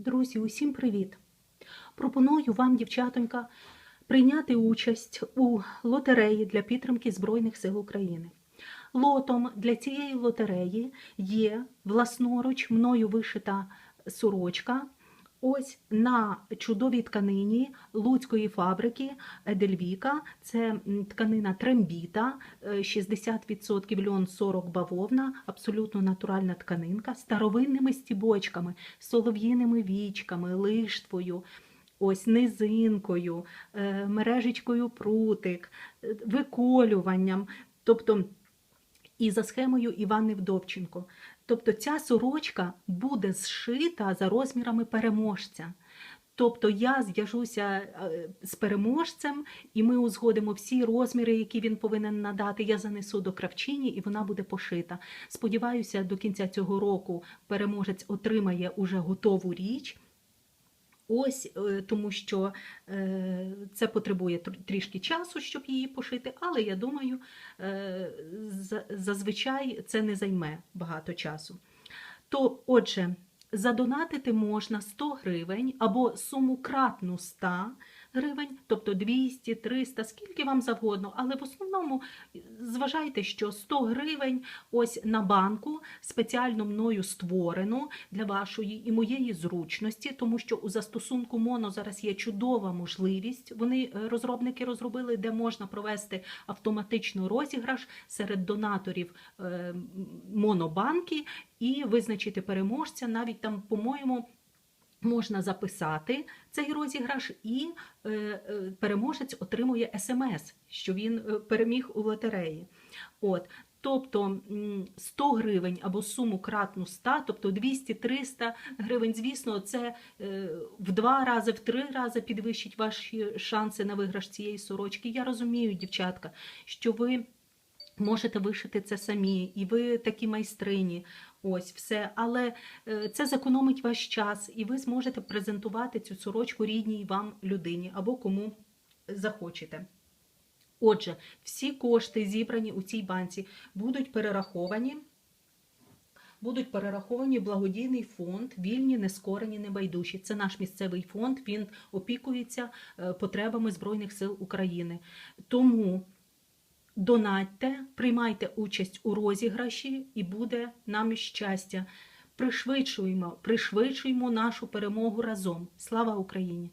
Друзі, усім привіт! Пропоную вам, дівчатонька, прийняти участь у лотереї для підтримки Збройних сил України. Лотом для цієї лотереї є власноруч мною вишита сорочка. Ось на чудовій тканині Луцької фабрики Едельвіка. Це тканина трембіта, е, 60% льон, 40 бавовна, абсолютно натуральна тканинка з старовинними стібочками, солов'їними вічками, лиштвою. Ось низинкою, е, мережечкою прутик, е, виколюванням, тобто і за схемою Івани Вдовченко. Тобто ця сорочка буде зшита за розмірами переможця. Тобто я зв'яжуся е, з переможцем, і ми узгодимо всі розміри, які він повинен надати. Я занесу до кравчині, і вона буде пошита. Сподіваюся, до кінця цього року переможець отримає уже готову річ. Ось е, тому, що е, це потребує трішки часу, щоб її пошити, але я думаю, е, зазвичай це не займе багато часу. То, отже, задонатити можна 100 гривень або суму кратну 100 гривень, тобто 200, 300, скільки вам завгодно, але в основному е, зважайте, що 100 гривень ось на банку спеціально мною створено для вашої і моєї зручності, тому що у застосунку Моно зараз є чудова можливість. Вони е, розробники розробили, де можна провести автоматичний розіграш серед донаторів е, монобанки і визначити переможця. Навіть там, по-моєму. Можна записати цей розіграш, і е, е, переможець отримує смс, що він е, переміг у лотереї. От, тобто 100 гривень або суму кратну 100, тобто 200-300 гривень, звісно, це в два рази, в три рази підвищить ваші шанси на виграш цієї сорочки. Я розумію, дівчатка, що ви. Можете вишити це самі, і ви такі майстрині. Ось все. Але е, це зекономить ваш час, і ви зможете презентувати цю сорочку рідній вам людині або кому захочете. Отже, всі кошти, зібрані у цій банці, будуть перераховані. Будуть перераховані в благодійний фонд Вільні, нескорені, небайдужі. Це наш місцевий фонд. Він опікується е, потребами Збройних сил України. Тому донатьте, приймайте участь у розіграші, і буде нам щастя. Пришвидшуємо, пришвидшуємо нашу перемогу разом. Слава Україні!